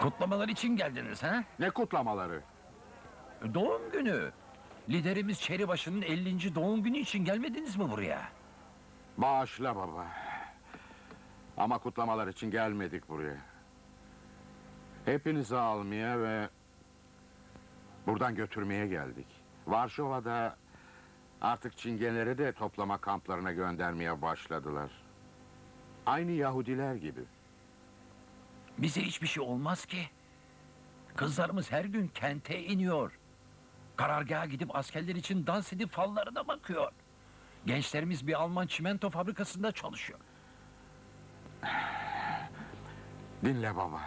Kutlamalar için geldiniz ha? Ne kutlamaları? Doğum günü. Liderimiz Çeribaşı'nın 50. doğum günü için gelmediniz mi buraya? Bağışla baba. Ama kutlamalar için gelmedik buraya. Hepinizi almaya ve buradan götürmeye geldik. Varşova'da artık Çingeneleri de toplama kamplarına göndermeye başladılar. Aynı Yahudiler gibi. Bize hiçbir şey olmaz ki. Kızlarımız her gün kente iniyor. Karargaha gidip askerler için dans edip fallarına bakıyor. Gençlerimiz bir Alman çimento fabrikasında çalışıyor. Dinle baba.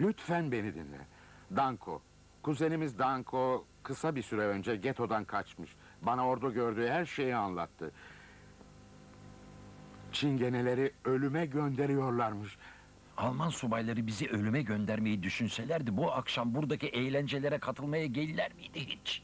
Lütfen beni dinle. Danko. Kuzenimiz Danko kısa bir süre önce getodan kaçmış. Bana orada gördüğü her şeyi anlattı. Çingeneleri ölüme gönderiyorlarmış. Alman subayları bizi ölüme göndermeyi düşünselerdi bu akşam buradaki eğlencelere katılmaya gelirler miydi hiç?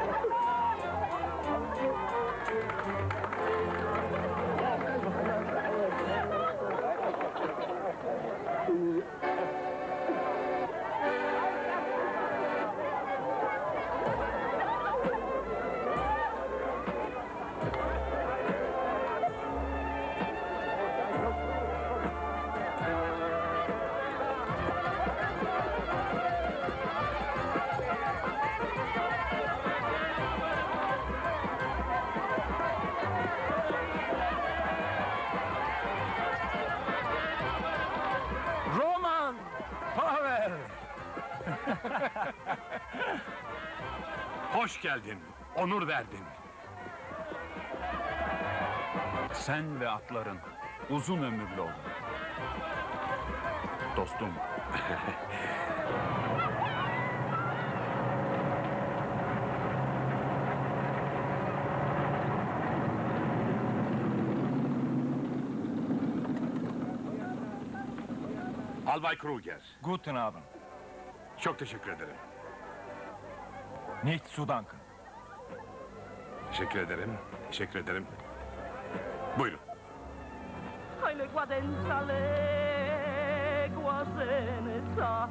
Hoş geldin, onur verdin. Sen ve atların uzun ömürlü olun. Dostum. Albay Kruger, Guten Abend. çok teşekkür ederim. Nicht zu danken. Teşekkür ederim, teşekkür ederim. Buyurun. Senza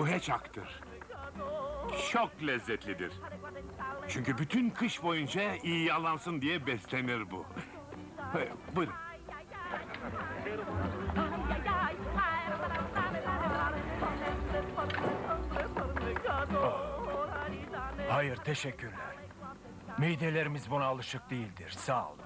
Bu heçaktır. Çok lezzetlidir. Çünkü bütün kış boyunca iyi yalansın diye beslenir bu. Buyurun. Hayır teşekkürler. Midelerimiz buna alışık değildir. Sağ olun.